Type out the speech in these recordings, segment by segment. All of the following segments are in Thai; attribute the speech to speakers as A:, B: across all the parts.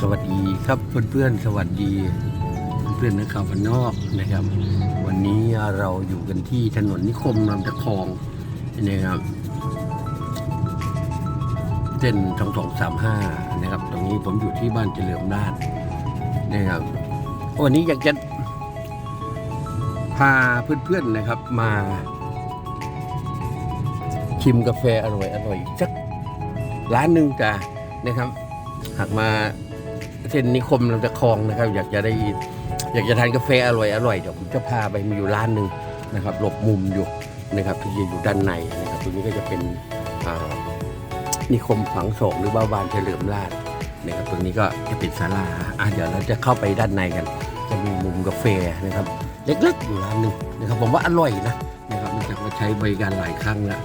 A: สวัสดีครับเพื่อนๆสวัสดีเพื่อนๆนักข่าวบ้านนอกนะครับ วันนี้เราอยู่กันที่ถนนนิคมลำตะคองนะครับเส้นสองสองสามห้านะครับ ตรงนี้ผมอยู่ที่บ้านเฉลิมราชนะครับ วันนี้อยากจะพาเพื่อนๆนะครับมา ชิมกาแฟอร่อยอร่อยๆสักร้านหนึ่งจ้ะนะครับ หากมา เส้นนิคมลำตะคองนะครับ อยากจะได้อยากจะทานกาแฟอร่อยอร่อยเดี๋ยวผมจะพาไปมีอยู่ร้านหนึ่งนะครับ หลบมุมอยู่นะครับที่อยู่ด้านในนะครับตรงนี้ก็จะเป็นนิคมฝังศพหรือบ้านบานเฉลิมราชนะครับตรงนี้ก็จะเป็นศาลาอะเดี๋ยวเราจะเข้าไปด้านในกัน จะมีมุมกาแฟนะครับ เล็กๆอยู่ร้านหนึ่งนะครับผมว่าอร่อยนะนะครับเนื่องจากว่าใช้บริการหลายครั้งแล้ว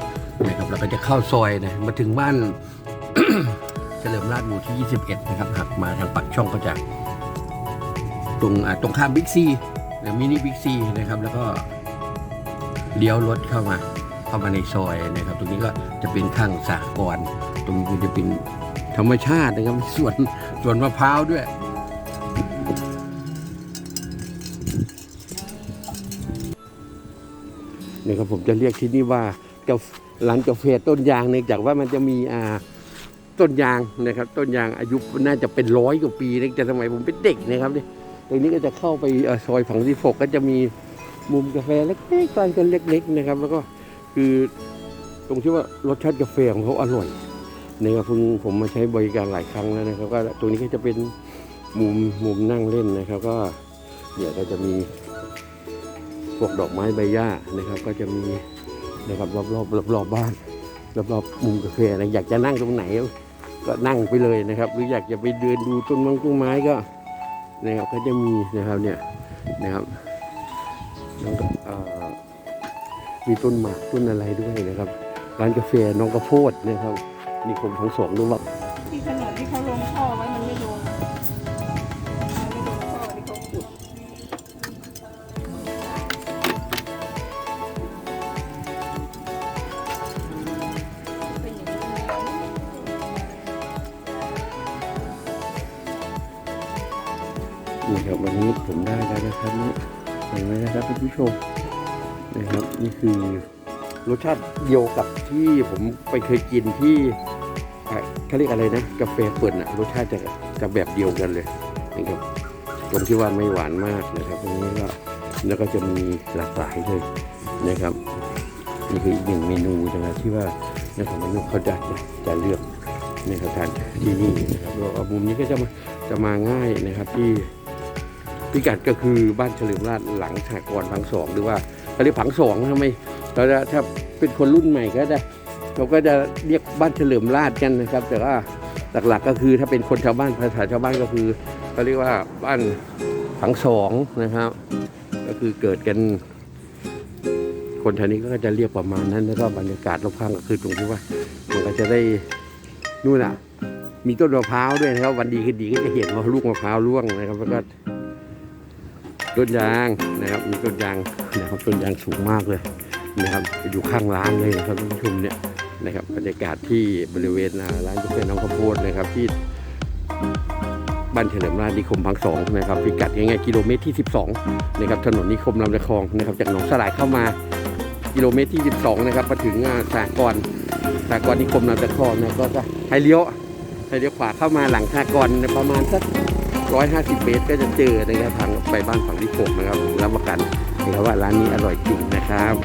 A: นะครับเราก็จะเข้าซอยนะมาถึงบ้าน เฉลิมราชหมู่ที่ 21 นะครับหักมาทางปักช่องก็จะตรงตรงข้ามบิ๊กซีหรือมินิบิ๊กซีนะครับ แล้วก็เลี้ยวรถเข้ามาเข้ามาในซอยนะครับ ตรงนี้ก็จะเป็นข้างสากรตรงนี้ก็จะเป็นธรรมชาตินะครับสวนสวนมะพร้าวด้วยนี่ครับผมจะเรียกที่นี่ว่าการ้านกาแฟต้นยางเนื่องจากว่ามันจะมีอ่า ต้นยางนะครับ ต้นยางอายุน่าจะเป็นร้อยกว่าปีนื่องจากสมัยผมเป็นเด็กนะครับเนี่ยตรงนี้ก็จะเข้าไปซอยฝั่งที่หกก็จะมีมุมกาแฟเล็กๆร้านกันเล็ก ๆ นะครับ แล้วก็คือตรงที่ว่ารสชาติกาแฟของเขาอร่อยนะครับผมผมมาใช้บริการหลายครั้งแล้วนะครับ ก็ตรงนี้ก็จะเป็นมุมมุมนั่งเล่นนะครับ ก็เดี๋ยวก็จะมีพวกดอกไม้ใบหญ้านะครับ ก็จะมีนะครับรอบรอบรอบรอบๆบ้านรอบรอบๆมุมกาแฟนะอยากจะนั่งตรงไหน ก็นั่งไปเลยนะครับ หรืออยากจะไปเดินดูต้นไม้ต้นไม้ก็นะครับก็จะมีนะครับเนี่ยนะครับแล้วก็เอ่อมีต้นหมากต้นอะไรด้วยนะครับ ร้านกาแฟน้องกระโพดนะครับ มีคมทั้งสองด้วยว่า
B: ที่ขนนที่เขา นี่
A: ครับวันนี้ผมได้แล้วนะครับนี่เห็นไหมนะครับท่านผู้ชมนะครับนี่คือรสชาติเดียวกับที่ผมไปเคยกินที่เขาเรียกอะไรนะกาแฟเปิดอะรสชาติจะจะแบบเดียวกันเลยนะครับตรงที่ว่าไม่หวานมากนะครับตรงนี้ก็แล้วก็จะมีหลากหลายเลยนะครับนี่คืออีกหนึ่งเมนูนะครับที่ว่านะครับมนุษย์เขาจะจะเลือกนะครับทานที่นี่นะครับแล้วมุมนี้ก็จะมาจะมาง่ายนะครับที่ พิกัดก็คือบ้านเฉลิมราชหลังสากรณ์พังสองหรือว่าเขาเรียกผังสองทำไมเราจะถ้าเป็นคนรุ่นใหม่ก็ได้เราก็จะเรียกบ้านเฉลิมราชกันนะครับ แต่ว่าหลักๆก็คือถ้าเป็นคนชาวบ้านภาษาชาวบ้านก็คือเขาเรียกว่าบ้านผังสองนะครับ ก็คือเกิดกัน คนแถวนี้ก็จะเรียกประมาณนั้นแล้วก็บรรยากาศรอบข้างก็คือตรงที่ว่ามันก็จะได้นู่นน่ะมีต้นมะพร้าวด้วยนะครับ วันดีคือดีก็จะเห็นว่าลูกมะพร้าวร่วงนะครับแล้วก็ ต้นยางนะครับมีต้นยางนะครับต้นยางสูงมากเลยนะครับอยู่ข้างร้านเลยนะครับท่านผู้ชมเนี่ยนะครับบรรยากาศที่บริเวณร้านกาแฟน้องข้าวโพดนะครับที่บ้านเฉลิมราชนิคมพังสองนะครับพิกัดง่ายๆกิโลเมตรที่ 12นะครับถนนนิคมลำตะคองนะครับจากหนองสลายเข้ามากิโลเมตรที่ 12นะครับมาถึงอ่าสากรสากรนิคมลำตะคองนะก็จะให้เลี้ยวให้เลี้ยวขวาเข้ามาหลังสากรประมาณสัก 150 เมตรก็จะเจอนะครับทางไปบ้านฝั่งที่หกนะครับรับประกันนะครับว่าร้านนี้อร่อยจริงนะครับ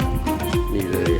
A: นี่เลย